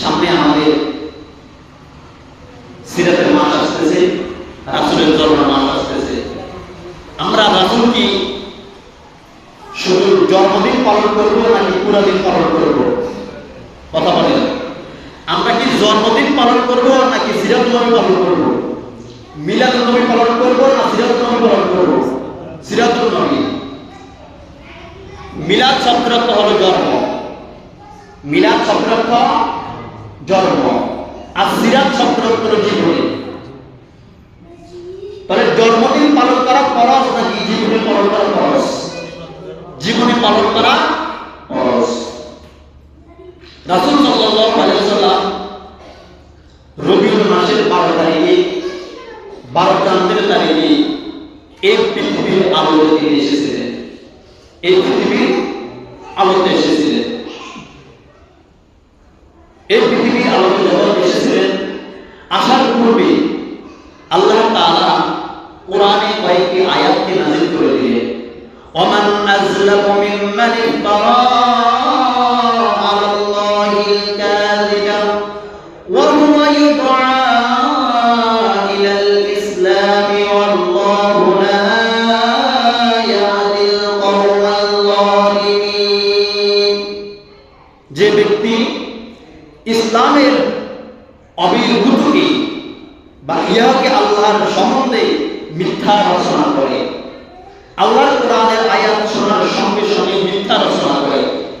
সামনে আমাদের মাস আসতেছে রাসূলের জন্মের মাস আসতেছে আমরা রাসূল কি শুধু জন্মদিন পালন করব নাকি পুরা দিন পালন করব কথা বলেন আমরা কি জন্মদিন পালন করব নাকি সিরাত নবী পালন করব মিলাদ নবী পালন করব না সিরাত নবী পালন করব সিরাত নবী মিলাদ শব্দের অর্থ হলো জন্ম মিলাদ শব্দের অর্থ জন্ম আর সিরাত শব্দের অর্থ হলো জীবনী তাহলে জন্মদিন পালন করা ফরজ নাকি জীবনী পালন করা ফরজ জীবনী পালন করা ফরজ রাসূল সাল্লাল্লাহু আলাইহি ওয়াসাল্লাম রবিউল মাসের 12 তারিখে 12 চাঁদের তারিখে এই পৃথিবীর আলোতে তিনি এসেছিলেন এই পৃথিবীর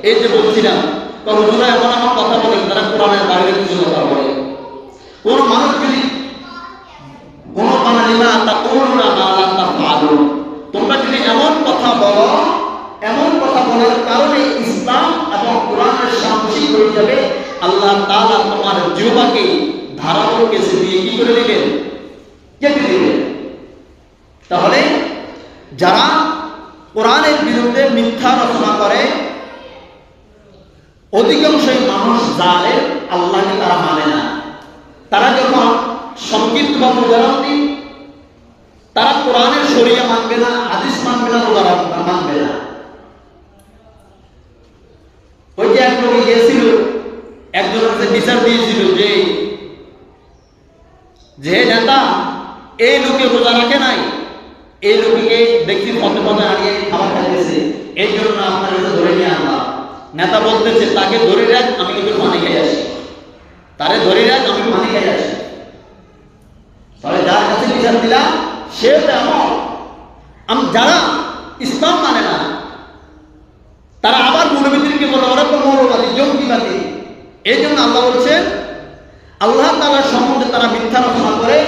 এই যে বলছিলাম হুজুরা এখন আমার কথা বলেন, তারা কোরআনের বাইরে কিছু কথা বলে। কোন মানুষ যদি কোন বানালিমা তা কোন না না তা ভালো তোমরা যদি এমন কথা বলো, এমন কথা বলার কারণে ইসলাম এবং কোরআনের সাহসী হয়ে যাবে, আল্লাহ তালা তোমার জিহ্বাকে ধারালো কেসে দিয়ে কি করে দিবেন কেটে দিবেন তাহলে যারা কোরআনের বিরুদ্ধে মিথ্যা রচনা করে অধিকাংশই মানুষ জানে আল্লাহকে তারা মানে না তারা যখন সংক্ষিপ্ত বা উদাহরণ দিন তারা কোরআনের শরিয়া মানবে না হাদিস মানবে না উদাহরণ মানবে না ওই যে এক লোক গিয়েছিল একজনের কাছে বিচার দিয়েছিল যে যে নেতা এই লোকে রোজা রাখে নাই, এই লোককে দেখি পথে পথে আনিয়ে খাবার খাইতেছে এই জন্য আপনার কাছে ধরে নিয়ে আনলাম। নেতা বলতেছে, তাকে ধরে রাখ, আমি কিন্তু পানি খেয়ে আসি। তারে ধরে রাখ, আমি পানি খেয়ে আসি। তাহলে যার কাছে বিচার দিলাম, সে এমন। আম- যারা ইসলাম মানে না, তারা আবার মৌলবীদেরকে বলে, ওরা তো মৌলবাদী, জঙ্গিবাদী। এই জন্য আল্লাহ বলছেন, আল্লাহ তালার সম্বন্ধে তারা মিথ্যা রচনা করে,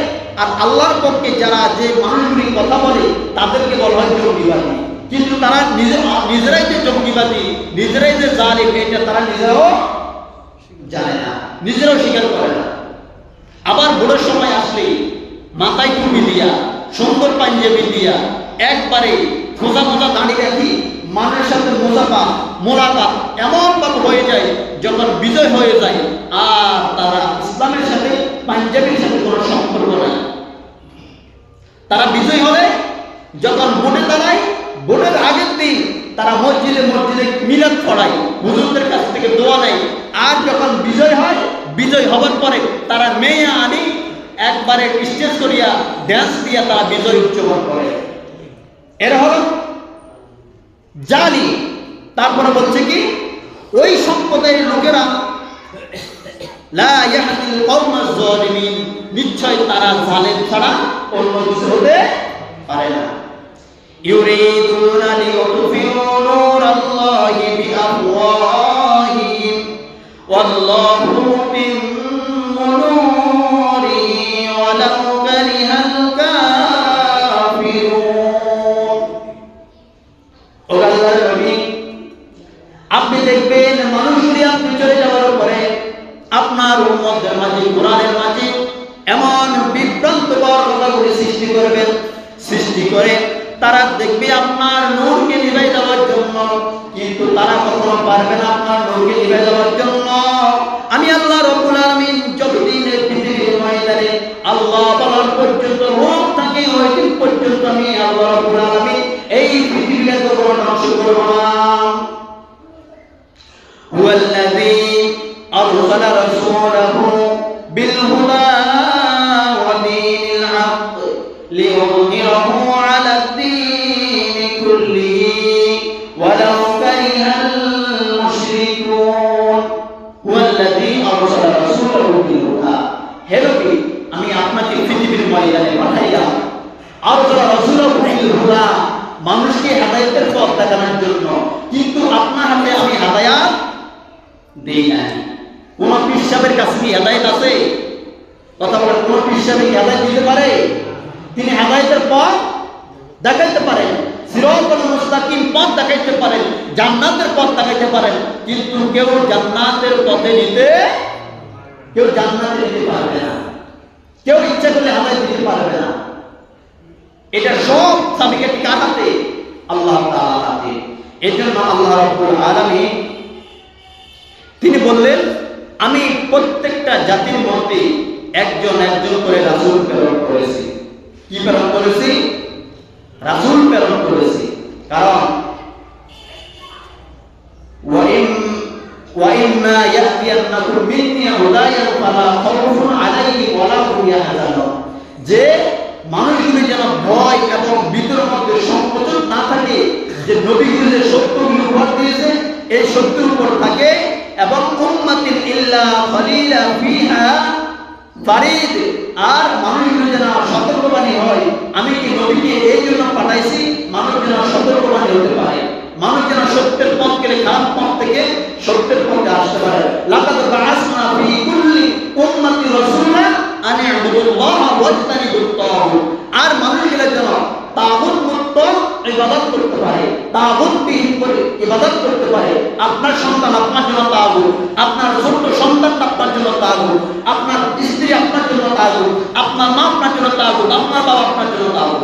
আর আল্লাহর পক্ষে যারা যে মানুষগুলি কথা বলে, তাদেরকে বলা হয় জঙ্গিবাদী। কিন্তু তারা নিজে নিজেরাই যে জঙ্গিবাদী, নিজেরাই যে জালিম, এটা তারা নিজেরাও জানে না, নিজেরাও স্বীকার করে না। আবার ভোরের সময় আসলে মাথায় টুপি দিয়া সুন্দর পাঞ্জাবি দিয়া একবারে খোঁজা খোঁজা দাঁড়িয়ে রাখি, মানুষের সাথে মোজাপা মোলাপাত এমন ভাবে হয়ে যায়, যখন বিজয় হয়ে যায়, আর তারা ইসলামের সাথে, পাঞ্জাবির সাথে কোনো সম্পর্ক নাই। তারা বিজয় হলে, যখন ভোটে দাঁড়ায় ভোটের আগের দিন তারা মসজিদে মসজিদে মিলাদ পড়ায়, হুজুরদের কাছ থেকে দোয়া নেয়। আর যখন বিজয় হয়, বিজয় হবার পরে তারা মেয়ে আনি, একবারে স্টেজ করিয়া ড্যান্স দিয়া তারা বিজয় উদযাপন করে। এরা হলো জালি। তারপরে বলছে কি, ওই সম্প্রদায়ের লোকেরা নিশ্চয় তারা জালেম ছাড়া অন্য কিছু হতে পারে না। বিআফওয়াহিহিম, ওয়াল্লাহু মুতিম্মু কিন্তু তারা কখনো পারবে না আপনার নবীকে নিভে জন্য। আমি আল্লাহ রব্বুল আলামিন যতদিন এই পৃথিবীর ময়দানে আল্লাহ বলার পর্যন্ত রোগ থাকে, ওই পর্যন্ত আমি আল্লাহ রব্বুল আলামিন এই পৃথিবীকে কখনো ধ্বংস করব না। هو الذي أرسل এই জন্য আল্লাহ রাব্বুল আলামিন তিনি বললেন আমি প্রত্যেকটা জাতির মধ্যে একজন একজন করে রাসূল প্রেরণ করেছি কি প্রেরণ করেছি রাসূল প্রেরণ করেছি কারণ وإن وإما يأتينكم مني هدايا فلا خوف عليهم ولا هم يحزنون যে মানুষগুলি যেন ভয় এবং ভিতর মধ্যে সংকোচন না থাকে যে নবীগুলি যে সত্যগুলো উপহার দিয়েছে, এই সত্যের উপর থাকে, এবং উম্মাতিন ইল্লা খলিলা ফিহা ফারিদ। আর মানুষগুলো যেন সতর্কবাণী হয়, আমি কি নবীকে এই জন্য পাঠাইছি? মানুষ যেন সতর্কবাণী হতে পারে। মানুষ যেন সত্যের পথ গেলে খারাপ পথ থেকে সত্যের পথে আসতে পারে। লাকাদ বাআসনা ফি কুল্লি উম্মাতি রাসূলা আন ইবুদুল্লাহ ওয়াজতানিবুত তাগুত বিহীন করে ইবাদত করতে পারে। আপনার সন্তান আপনার জন্য তাগুত, আপনার ছোট্ট সন্তানটা আপনার জন্য তাগুত, আপনার স্ত্রী আপনার জন্য তাগুত, আপনার মা আপনার জন্য তাগুত, আপনার বাবা আপনার জন্য তাগুত।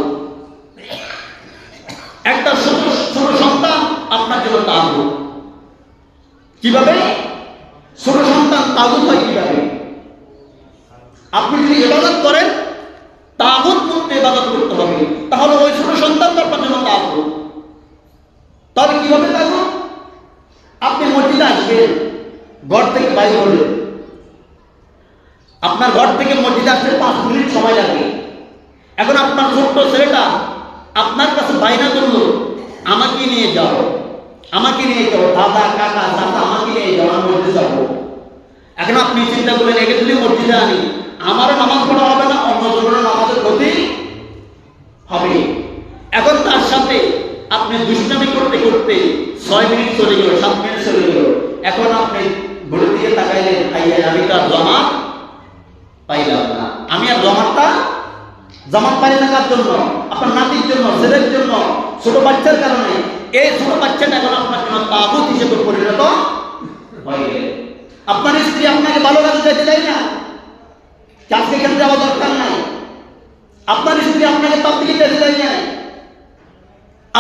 একটা ছোট ছোট সন্তান আপনার জন্য তাগুত। কীভাবে? ছোট সন্তান তাগুত হয় কীভাবে? আপনি যদি ইবাদত করেন, তাগুত মুক্ত ইবাদত করতে হবে। তাহলে ওই ছোট সন্তান আপনার জন্য তাগুত। তবে কি হবে তাগুত আপনি মসজিদে আসবেন ঘর থেকে বাইরে হলেন আপনার ঘর থেকে মসজিদে আসতে পাঁচ মিনিট সময় লাগে। এখন আপনার ছোট্ট ছেলেটা আপনার কাছে বাইনা করল, আমাকে নিয়ে যাও, আমাকে নিয়ে যাও, দাদা, কাকা দাদা আমাকে নিয়ে যাও, আমি মসজিদে যাব। এখন আপনি চিন্তা করলেন, একে যদি মসজিদে আনি, আমারও নামাজ পড়া হবে না, অন্য জনের নামাজের ক্ষতি হবে। আপনি দুষ্টামি করতে করতে ছয় মিনিট চলে গেল, সাত মিনিট চলে গেল। এখন আপনি ঘুরে দিয়ে তাকাইলেন, আইয়া, আমি তার জমা পাইলাম না। আমি আর জমাটা জামাত পারি না কার জন্য? আপনার নাতির জন্য, ছেলের জন্য, ছোট বাচ্চার কারণে। এই ছোট বাচ্চাটা এখন আপনার জন্য তাগুত হিসেবে পরিণত হয়ে আপনার স্ত্রী আপনাকে ভালো কাজে যেতে দেয় না? চাকরি ক্ষেত্রে যাওয়া দরকার নাই। আপনার স্ত্রী আপনাকে তার দিকে যেতে দেয় না।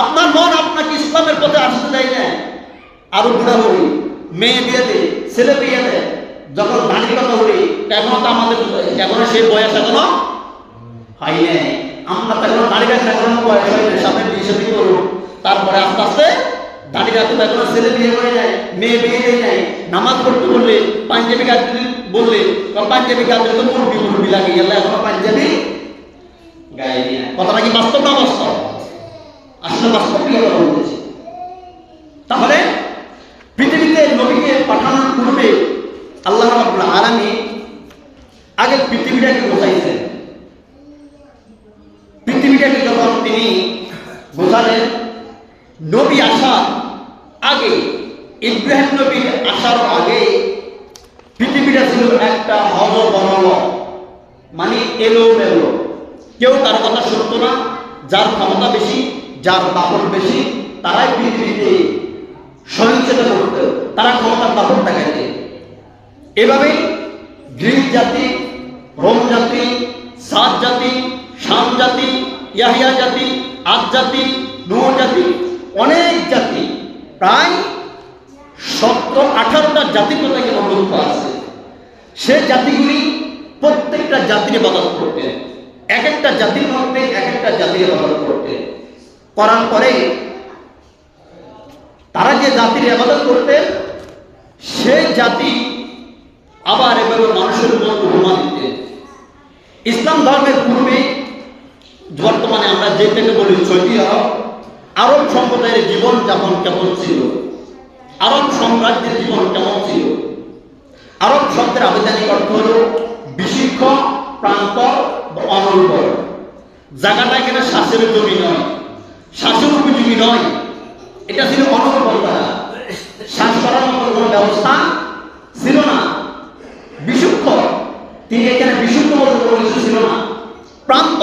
আপনার মন আপনাকে ইসলামের পথে আসতে দেয় না। আরও বুড়া হই মেয়ে বিয়ে দে ছেলে বিয়ে দে যখন দাঁড়িয়ে কথা হই এখন তো আমাদের, এখন সেই বয়স এখনও হয় নাই। আমরা তো এখন রাখতে এখনও বয়স হয় নাই, সামনে বিয়ে করুন। তারপরে আস্তে আস্তে দাঁড়িয়ে রাখতে এখনও ছেলে বিয়ে করে যায় মেয়ে বিয়ে দেয় নাই। নামাজ পড়তে বললে, পাঞ্জাবি গাছগুলি বললে পাঞ্জাবি গাছগুলি তো লাগে গেল এখনও পাঞ্জাবি গায়ে দিয়ে কথাটা কি বাস্তব না বাস্তব? বাস্তব কি তাহলে পৃথিবীতে নবীকে পাঠানোর পূর্বে আল্লাহ রাব্বুল আলামিন আগে পৃথিবীটাকে বোঝাইছেন। পৃথিবীটাকে যখন তিনি বোঝালেন, নবী আসার আগে, ইব্রাহিম নবীর আসার আগে পৃথিবীটা ছিল একটা হজ বনল মানে এলো মেলো কেউ তার কথা শুনতো না, যার ক্ষমতা বেশি যার দাপট বেশি, তারাই পৃথিবীতে সহিংসতা করত, তারা ক্ষমতার দাপট দেখাইতে। এভাবে গ্রিক জাতি, রোম জাতি সাত জাতি, শাম জাতি, ইয়াহিয়া জাতি, আদ জাতি, নূহ জাতি, অনেক জাতি, প্রায় সতেরো আঠারোটা জাতির কথা এখানে আছে সে জাতিগুলি প্রত্যেকটা জাতির ইবাদত করতেন। এক একটা জাতির মধ্যে এক একটা জাতির ইবাদত করতেন। করার পরে তারা যে জাতির ইবাদত করতেন, সেই জাতি আবার এভাবে মানুষের উপর উপমা দিতেন। ইসলাম ধর্মের পূর্বে বর্তমানে আমরা যেটাকে বলি সৌদি আরব আরব সম্প্রদায়ের জীবন যাপন কেমন ছিল? আরব সাম্রাজ্যের জীবন কেমন ছিল? আরব শব্দের আবেদনিক অর্থ হল বিশিক্ষ প্রান্ত বা অনুর্বর জায়গাটা এখানে শ্বাসের জমি নয়। শাসন উপযোগী নয়। এটা ছিল অনকর্তা শ্বাস করার মতো কোনো ব্যবস্থা ছিল না। বিষুক্ষ তিনি এখানে বিষুক্ষ মতো কোনো কিছু ছিল না। প্রান্ত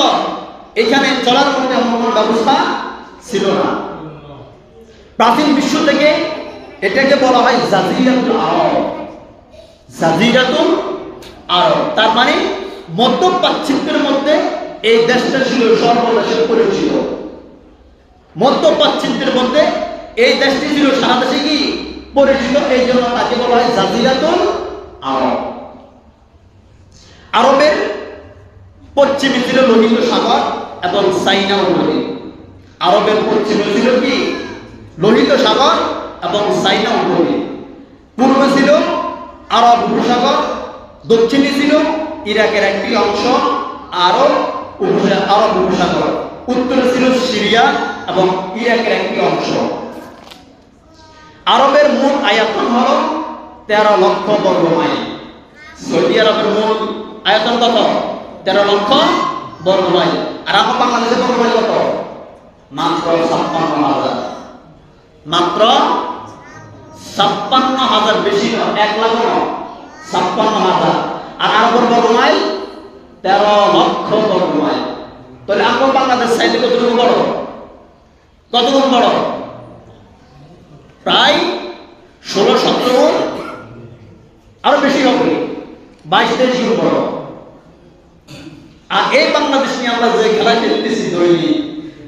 এখানে চলার মধ্যে এমন কোনো ব্যবস্থা ছিল না। প্রাচীন বিশ্ব থেকে এটাকে বলা হয় জাজিরাতুল আরব। জাজিরাতুল আরব। তার মানে মধ্য মধ্যে এই দেশটা ছিল সর্বদেশে পরিচিত। মধ্য প্রাচ্যের মধ্যে এই দেশটি ছিল সারা দেশে কি? পরিচিত। এই জন্য তাকে বলা হয় জাজিরাতুল আরব। আরবের পশ্চিমে ছিল লোহিত সাগর এবং সাইনা নদী। আরবের পশ্চিমে ছিল কি? লোহিত সাগর এবং সাইনা নদী। পূর্বে ছিল আরব উপসাগর, দক্ষিণে ছিল ইরাকের একটি অংশ, আরব আরব উপসাগর। উত্তরে ছিল সিরিয়া এবং ইরাকের একটি অংশ। আরবের মোট আয়তন হল তেরো লক্ষ বর্গ মাইল। সৌদি আরবের মোট আয়তন কত? তেরো লক্ষ বর্গ মাইল। আর আমার বাংলাদেশের বর্গ মাইল কত? মাত্র ছাপ্পান্ন হাজার। মাত্র ছাপ্পান্ন হাজার বেশি নয় এক লাখ নয় ছাপ্পান্ন হাজার। আর আরবের বর্গ মাইল তেরো লক্ষ বর্গ মাইল। তাহলে আমার বাংলাদেশ সাইডে কতটুকু বড়? কতগুণ বড় প্রায় ষোলো, সতেরো গুণ। আরও বেশি হবে। বাইশ, তেইশ গুণ বড় আর এই বাংলাদেশ নিয়ে আমরা যে খেলা খেলতেছি দৈনিক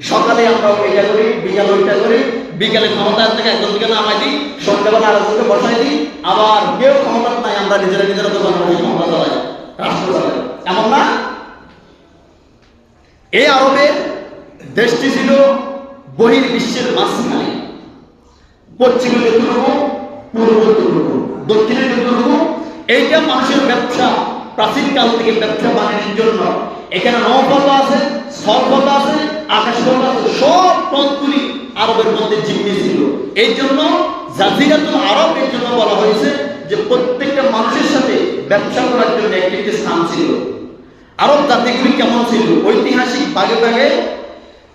সকালে আমরা এটা করি, বিকাল ওইটা করি, বিকালে ক্ষমতা থেকে একজন দিকে নামাই দিই, সন্ধ্যাবেলা আরেকজনকে বসাই দিই, আবার কেউ ক্ষমতা নাই, আমরা নিজেরা নিজেরা দোকান করি ক্ষমতা চালাই, রাষ্ট্র এমন না? এই আরবের দেশটি ছিল বহির বিশ্বের মাঝখানে পশ্চিমে যতটুকু পূর্ব যতটুকু দক্ষিণে যতটুকু এইটা মানুষের ব্যবসা প্রাচীনকাল থেকে ব্যবসা বাণিজ্যের জন্য। এখানে নৌপথ আছে, স্থলপথ আছে, আকাশপথ আছে, সব পথগুলি আরবের মধ্যে জিম্মি ছিল। এই জন্য জাজিরাতুল আরব এর জন্য বলা হয়েছে যে প্রত্যেকটা মানুষের সাথে ব্যবসা করার জন্য একটি একটি স্থান ছিল। আরব জাতিগুলি কেমন ছিল? ঐতিহাসিক ভাগে ভাগে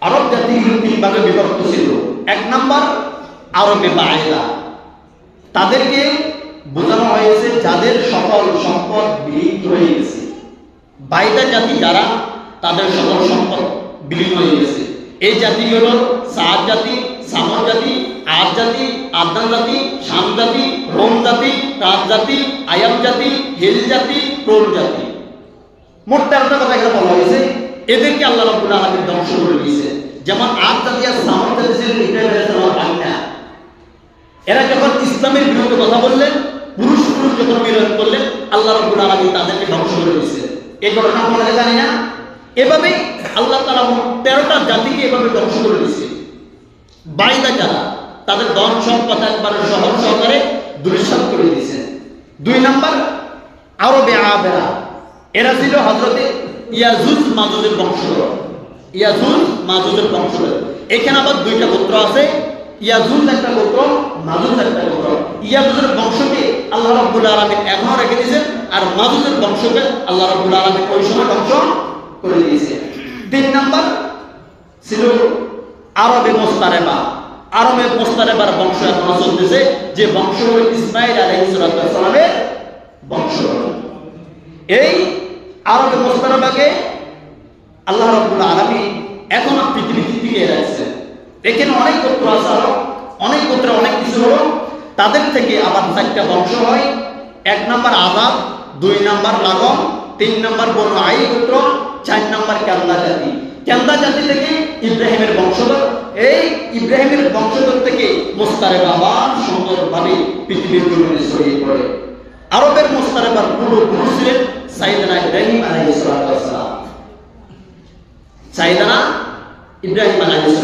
আরব জাতিগুলি তিন ভাগে বিভক্ত ছিল। এক নাম্বার, আরবে বায়দা। তাদেরকে বোঝানো হয়েছে যাদের সকল সম্পদ বিলীন হয়ে গেছে। বাইদা জাতি যারা, তাদের সকল সম্পদ বিলীন হয়ে গেছে। এই জাতি হল সাদ জাতি, সামর জাতি, আদ জাতি, আদনান জাতি, শাম জাতি, রোম জাতি রাজ জাতি, আয়াম জাতি, হিল জাতি, প্রোল জাতি। মোট তেরোটা কথা এখানে বলা হয়েছে। এদেরকে আল্লাহ রাব্বুল আলামিন ধ্বংস করে দিয়েছে। যেমন আদ জাতি আর সামর জাতি ছিল ইব্রাহিম আলাইহিস সালামের বান্দা এরা যখন ইসলামের বিরুদ্ধে কথা বললেন, পুরুষ পুরুষ যখন মিলন করলেন, আল্লাহ রাব্বুল আলামিন তাদেরকে ধ্বংস করে দিয়েছে। এই ঘটনা আমরা জানি না। এভাবে আল্লাহ তাআলা তেরোটা জাতিকে এভাবে ধ্বংস করে দিয়েছে। বাইদা যারা, তাদের ধন সম্পদ একবারে শহর সহকারে দুরিশাত করে দিয়েছে। দুই নাম্বার, আরবে আবেরা। এরা ছিল হজরতে ইয়াজুজ মাজুজের বংশধর। ইয়াজুজ মাজুজের বংশধর। এখানে আবার দুইটা গোত্র আছে। ইয়াজুজ একটা গোত্র, মাজুজ একটা গোত্র। ইয়াজুজের বংশকে আল্লাহ রাব্বুল আলামিন এখনও রেখে দিয়েছেন আর মাজুজের বংশকে আল্লাহ রাব্বুল আলামিন ওই সময় ধ্বংস করে দিয়েছে। তিন নাম্বার ছিল আরবে মোস্তারেবা। আরবে মোস্তারেবার বংশ এখনও চলতেছে, যে বংশ হল ইসমাইল আলাইহিস সালামের বংশ। এই আরবে মোস্তারেবাকে আল্লাহ রাব্বুল আলামিন এখনও পৃথিবীতে টিকিয়ে রাখছেন এখানে অনেক গোত্র আছে আরও অনেক গোত্রে অনেক কিছু হলো। তাদের থেকে আবার চারটা বংশ হয়। এক নাম্বার আদাব দুই নাম্বার লাগম, তিন নাম্বার বনু আই গোত্র, চার নাম্বার কেন্দা জাতি। কেন্দা জাতি থেকে ইব্রাহিমের বংশধর। এই ইব্রাহিমের বংশধর থেকে মোস্তারে বাবা সুন্দরভাবে পৃথিবীর জমিনে ছড়িয়ে পড়ে। আরবের মোস্তারেবার পুরো পুরুষ ছিলেন সাইদানা ইব্রাহিম আলাইহিস সাইদানা ইব্রাহিম আলাইহিস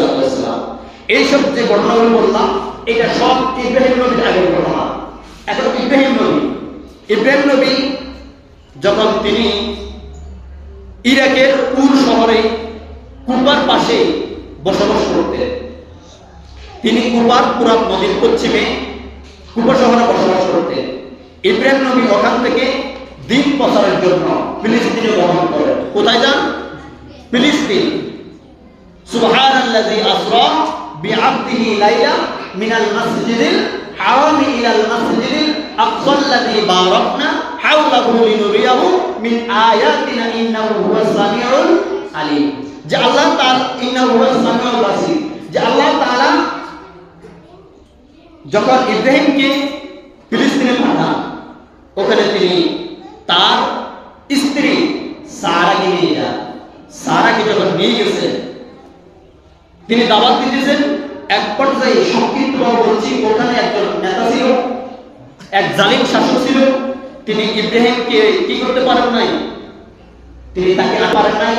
এইসব যে ঘটনাগুলো বললাম, এটা সব ইব্রাহিম নবীর আগের ঘটনা। এখন ইব্রাহিম নবী ইব্রাহিম নবী যখন তিনি ইরাকের উর শহরে কুপার পাশে বসবাস করতেন, তিনি কুপার পুরাত নদীর পশ্চিমে কুপা শহরে বসবাস করতেন। ইব্রাহিম নবী ওখান থেকে দিন প্রচারের জন্য ফিলিস্তিনে গমন করেন। কোথায় যান? ফিলিস্তিন। সুবহানাল্লাযী আসরা বিআবদিহি লাইলা মিনাল মাসজিদিল হারাম ইলাল মাসজিদিল আকসাল্লাযী বারাকনা হাওলাহু লিনুরিয়াহু মিন আয়াতিনা ইন্নাহু হুয়াস সামিউল আলিম। যে আল্লাহ তার ইন্নাহু হুয়াস সামিউল বাসির। যে আল্লাহ তাআলা যখন ইব্রাহিমকে ফিলিস্তিনে পাঠান ওখানে তিনি তার স্ত্রী সারাকে নিয়ে যান। সারাকে যখন নিয়ে গেছেন, তিনি দাওয়াত দিতেছেন, এক পর্যায়ে সংক্ষিপ্ত বলছি, ওখানে একজন নেতা ছিল, এক জালিম শাসক ছিল। তিনি ইব্রাহিমকে কি করতে পারেন নাই? তিনি তাকে পারেন নাই,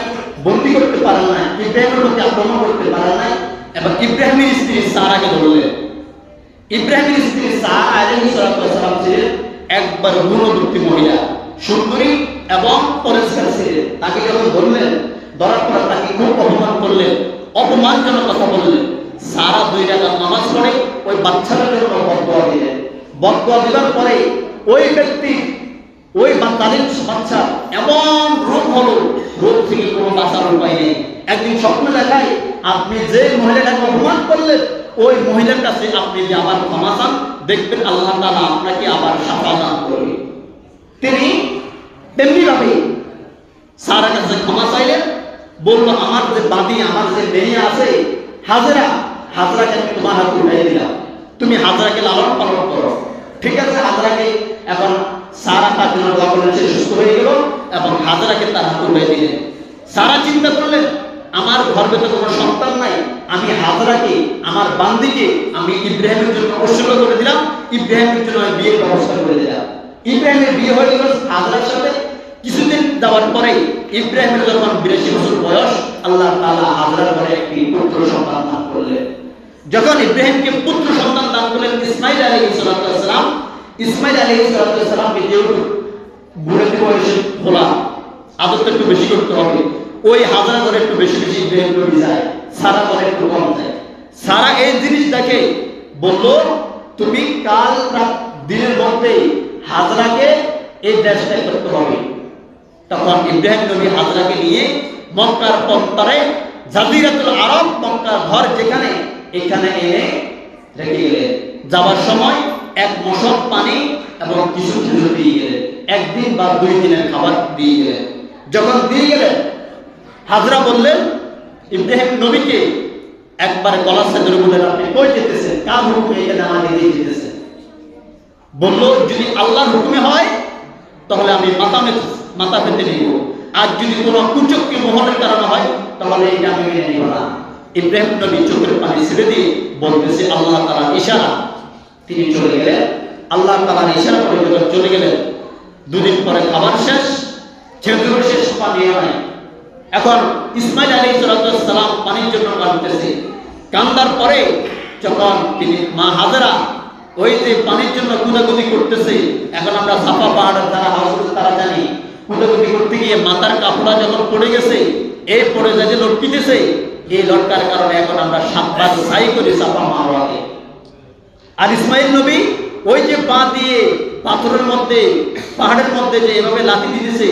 বন্দি করতে পারেন নাই, ইব্রাহিমের প্রতি আক্রমণ করতে পারেন নাই, এবং ইব্রাহিমের স্ত্রী সারাকে ধরলেন। ইব্রাহিমের স্ত্রী সারা আলাইহিস সালাম ছিলেন একবার গুণবতী মহিলা, সুন্দরী এবং পরিষ্কার ছিলেন তাকে যখন ধরলেন ধরার পর তাকে খুব অপমান করলেন, অপমানজনক কথা বললেন। সারা দুই রাকাত নামাজ পড়ে ওই বাচ্চাটার জন্য বদদোয়া দিলেন বদদোয়া দেওয়ার পরে ওই ব্যক্তি, ওই তাদের বাচ্চা এমন রোগ হলো রোগ থেকে কোনো বাঁচার উপায় নেই একদিন স্বপ্ন দেখায়, আপনি যে মহিলাটাকে অপমান করলেন, ওই মহিলার কাছে আপনি যে আবার ক্ষমা চান দেখবেন আল্লাহ তালা আপনাকে আবার সাফা দান করবে। তিনি তেমনি ভাবে সারা কাছে ক্ষমা চাইলেন, বলল, আমার যে বাদী, আমার যে মেয়ে আছে, হাজরা, হাজরাকে আমি তোমার হাতে উঠাই দিলাম। তুমি হাজরাকে লালন পালন করো। ঠিক আছে, হাজরাকে এখন সারা তার জন্য সে সুস্থ হয়ে গেল এবং হাজরাকে তার হাতে উঠাই দিলেন। সারা চিন্তা করলেন, আমার ঘর তো কোনো সন্তান নাই আমি হাজরাকে, আমার বান্দিকে আমি ইব্রাহিমের জন্য উৎসর্গ করে দিলাম। ইব্রাহিমের জন্য আমি বিয়ের ব্যবস্থা করে দিলাম। ইব্রাহিমের বিয়ে হয়ে গেল হাজরার সাথে। কিছুদিন যাওয়ার পরে ইব্রাহিমের যখন বিরাশি বছর বয়স, আল্লাহ তাআলা হাজরার ঘরে একটি পুত্র সন্তান দান করলেন। যখন ইব্রাহিমকে পুত্র সন্তান দান করলেন ইসমাইল আলাইহিস সালাম, ইসমাইল আলাইহিস সালামকে যেহেতু বুড়াতে বয়সে আদরটা একটু বেশি করতে হবে। ওই হাজারা করে একটু বেশি বেশি যায়, সারা করে একটু কম যায়। সারা এই জিনিস দেখে বলল, তুমি কাল রাত দিনের মধ্যে হাজরাকে এই দেশটা করতে হবে। তখন ইব্রাহিম নবী হাজরাকে নিয়ে মক্কার পত্তরে জাজিরাতুল আরব, মক্কার ঘর যেখানে, এখানে এনে রেখে গেলেন। যাবার সময় এক মশক পানি এবং কিছু খেজুর দিয়ে গেলেন। একদিন বা দুই দিনের খাবার দিয়ে গেলেন। যখন দিয়ে গেলেন হাজরা বললেন ইব্রাহিম নবীকে একবার গলা সাজরে বললেন আপনি কই যেতেছেন কার হুকুমে এখানে আমাকে দিয়ে যেতেছেন বলল, যদি আল্লাহর হুকুমে হয়, তাহলে আমি মাথা মেতে, মাথা পেতে নিব। আর যদি কোনো কুচক্রি মোহনের কারণে হয়, তাহলে এটা আমি মেনে নিব না। ইব্রাহিম নবী চোখের পানি ছেড়ে দিয়ে বলতেছে, আল্লাহ তাআলার ইশারা। তিনি চলে গেলেন। আল্লাহ তাআলার ইশারা করে চলে গেলেন, দুদিন পরে খাবার শেষ খেজুর শেষ পানি হয় এখন ইসমাইল আলাইহিস সালাম পানির জন্য কাঁদতেছে কান্দার পরে যখন তিনি মা হাজারা ওই যে পানির জন্য কুদাকুদি করতেছে, এখন আমরা সাফা পাহাড়ের দ্বারা হাউস তারা জানি কুদাকুদি করতে গিয়ে মাথার কাপড়া যখন পড়ে গেছে এই পড়ে যায় যে লটকিতেছে এই লটকার কারণে এখন আমরা সাতবার সাই করি সাফা মারোয়াকে আর ইসমাইল নবী ওই যে পা দিয়ে পাথরের মধ্যে, পাহাড়ের মধ্যে যে এভাবে লাথি দিতেছে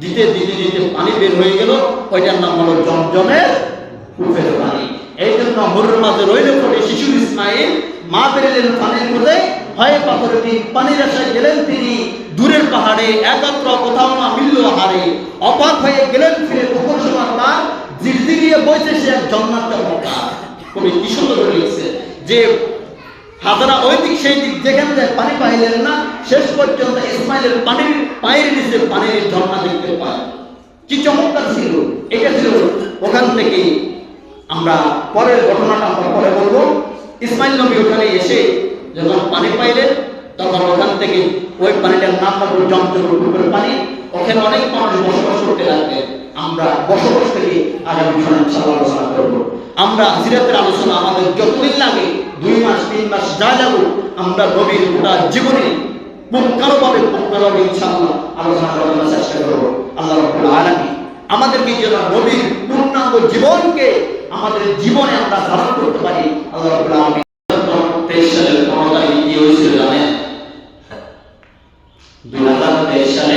দিতে দিতে দিতে পানি বের হয়ে গেল। ওইটার নাম হলো জমজমের কুফের পানি। এই জন্য হরুর মাঝে রইলে পড়ে শিশু ইসমাইল। মা বেরেলেন পানির মধ্যে হয় পাথরে তিনি পানির আশায় গেলেন তিনি। দূরের পাহাড়ে একত্র কোথাও না মিলল হারে। অবাক হয়ে গেলেন ফিরে পুকুর সমান তার জিরজিরিয়ে বইছে সে এক মক্কা কবি কি সুন্দর লিখছে যে হাজারা ওই দিক, সেই দিক, যেখানে যায় পানি পাইলেন না, শেষ পর্যন্ত ইসমাইলের পানির পায়ের নিচে পানির ঝর্ণা দেখতে পায়। কি চমৎকার ছিল, এটা ছিল ওখান থেকে আমরা পরের ঘটনাটা আমরা পরে বলব। ইসমাইল নবী ওখানে এসে যখন পানি পাইলেন, তখন ওখান থেকে ওই পানিটার নাম হলো জমজম পুকুরের পানি। ওখানে অনেক মানুষ বসবাস করতে লাগলেন। আমরা বসবাস থেকে আগামী ইনশাআল্লাহ আলোচনা করব। আমরা সিরাতের আলোচনা আমাদের যতদিন লাগে, দুই মাস, তিন মাস যা যাব, আমরা নবীর গোটা জীবনে পুঙ্খানুভাবে পুঙ্খানুভাবে ইনশাআল্লাহ আলোচনা করার চেষ্টা করব। আল্লাহ রাব্বুল আলামিন আমাদেরকে যেন নবীর পূর্ণাঙ্গ জীবনকে আমাদের জীবনে আমরা ধারণ করতে পারি। আল্লাহ রাব্বুল আলামিন তেইশ সালের পনেরো কি হয়েছিল জানেন? দুই হাজার তেইশ সালে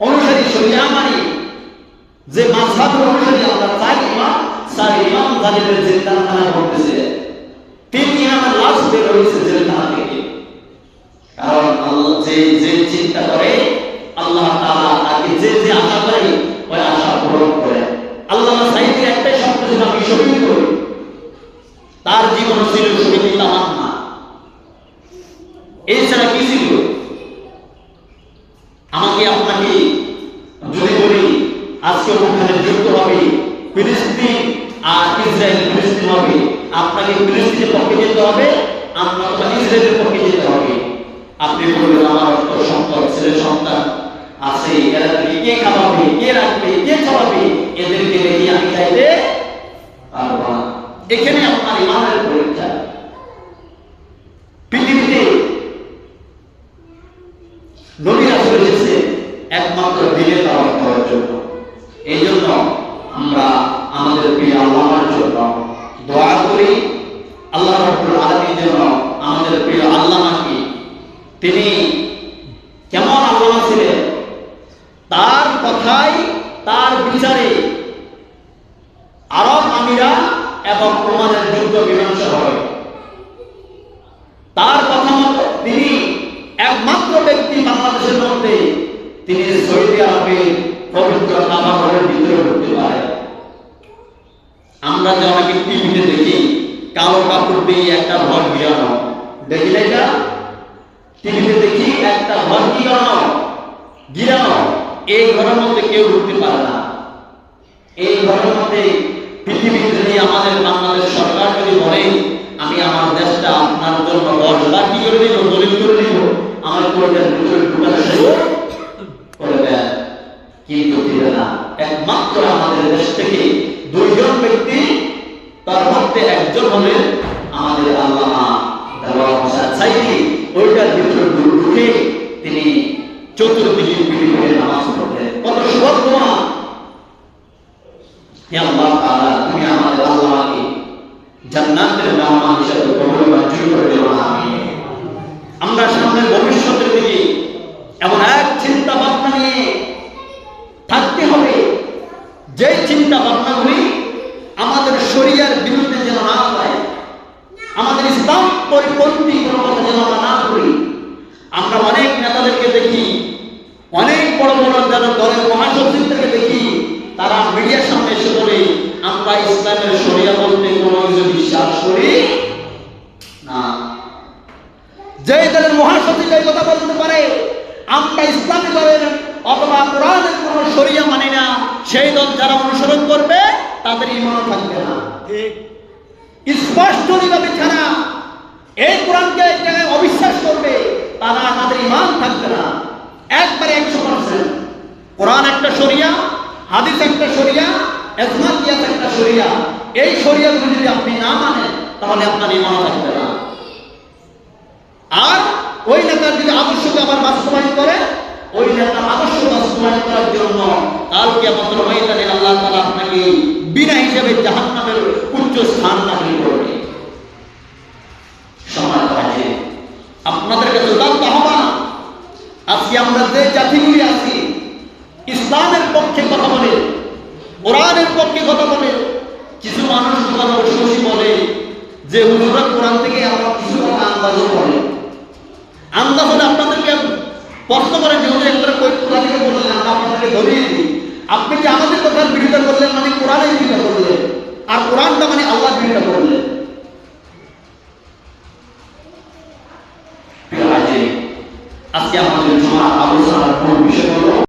অনুসারী মানি যে অনুসারী ইমাম ইমাম লাশ বের হয়েছে জেলখানা থেকে। কারণ আল্লাহ যে যে চিন্তা করে, আল্লাহ তাআলা তাকে যে যে আশা করে, ওই আশা পূরণ করে। আল্লাহ সাইদের একটাই শব্দ আমি করি তার জীবন ছিল এছাড়া কি ছিল? আমাকে আপনাকে যদি বলি আজকে ওখানে যুদ্ধ হবে ফিলিস্তিন আর ইসরায়েল ফিলিস্তিন হবে। আপনাকে ফিলিস্তিনের পক্ষে যেতে হবে আপনাকে ইসরায়েলের পক্ষে যেতে হবে। আপনি বলবেন, আমার অর্থ সম্পদ ছেলে সন্তান আছে, এরা থেকে কে খাওয়াবে, কে রাখবে, কে চলাবে এদেরকে রেখে আমি চাইতে পারব না। এখানে আপনার ইমানের পরীক্ষা পৃথিবীতে নবীরা চলে এসেছে একমাত্র দিনের দাওয়াত দেওয়ার জন্য এই জন্য আমরা আমাদের প্রিয় আল্লাহর জন্য দোয়া করি আল্লাহ রব্বুল আলামিনের জন্য আমাদের প্রিয় আল্লামাকে তিনি কেমন আল্লামা ছিলেন তার কথাই তার বিচারে আরব আমিরা এবং ওমানের যুদ্ধ মীমাংসা হয় তার কথা মতো তিনি একমাত্র ব্যক্তি বাংলাদেশের মধ্যে তিনি সৌদি আরবে পবিত্র কাবা ঘরের ভিতরে ঢুকতে পারে আমরা যে অনেকে টিভিতে দেখি কালো কাপড় দিয়ে একটা ঘর গিরানো দেখি না এটা টিভিতে দেখি একটা ঘর গিরানো গিরানো এই ঘরের মধ্যে কেউ ঢুকতে পারে না। এই ঘরের মধ্যে পৃথিবীতে যদি আমাদের বাংলাদেশ সরকার যদি বলে, আমি আমার দেশটা আপনার জন্য দশ লাখ কি করে দিব, দলিল করে দিব, আমার ভিতরে ঢুকাতে করে কিন্তু দিবে না। একমাত্র আমাদের দেশ থেকে দুইজন ব্যক্তি, তার মধ্যে একজন হলেন আমাদের আল্লামা দেওয়ার হোসেন সাইদি ওইটার ভিতরে ঢুকে তিনি আমাদের আমরা ভবিষ্যতের দিকে এমন এক চিন্তা ভাবনা নিয়ে থাকতে হবে। যে চিন্তা ভাবনাগুলি আমাদের শরীরের বিরুদ্ধে যেন না হয়, আমাদের ইসলাম পরিপন্থী কোনো কথা যেন না আমরা অনেক নেতাদেরকে দেখি অনেক বড় বড় যারা দলের মহাসচিব থেকে দেখি তারা মিডিয়ার সামনে এসে বলে আমরা ইসলামের শরিয়া বলতে কোনো কিছু বিশ্বাস করি না। যে দলের মহাসচিব এই কথা বলতে পারে আমরা ইসলামী দলের অথবা কোরআনের কোন শরিয়া মানি না। সেই দল যারা অনুসরণ করবে তাদের ইমান থাকবে না। স্পষ্ট নিভাবে ছাড়া এই কোরআনকে এক জায়গায় অবিশ্বাস করবে। তারা তাদের ইমান থাকবে না। একবারে একশো পার্সেন্ট। কোরআন একটা শরিয়া, হাদিস একটা শরিয়া এজমাত কিয়াস একটা শরিয়া। এই শরিয়াগুলো যদি আপনি না মানেন, তাহলে আপনার ইমান থাকবে না। আর ওই নেতার যদি আদর্শকে আবার বাস্তবায়ন করে, ওই নেতার আদর্শ বাস্তবায়ন করার জন্য কালকে আমাদের ময়দানে আল্লাহ তালা আপনাকে বিনা হিসেবে জাহান্নামের উচ্চ স্থান দাখিল করবে সময় আছে আপনাদের কাছে উদান্ত আহ্বান আজকে আমরা যে জাতিগুলি আছি, ইসলামের পক্ষে কথা বলে, কোরআনের পক্ষে কথা বলে, কিছু মানুষ বসে বসে বলে যে হুজুরা কোরআন থেকে আমরা কিছু কথা আন্দাজও করে আন্দাজ হলে আপনাদেরকে প্রশ্ন করেন যে হুজুর একটা কোরআন থেকে বললেন, আমরা আপনাদেরকে ধরিয়ে দিই। আপনি কি আমাদের কথার বিরোধিতা করলেন মানে কোরআনের বিরোধিতা করলেন? আর কোরআনটা মানে আল্লাহ বিরোধিতা করলেন প্রিয় হাজির, আজকে আমাদের জমা আলোচনার কোন বিষয় হলো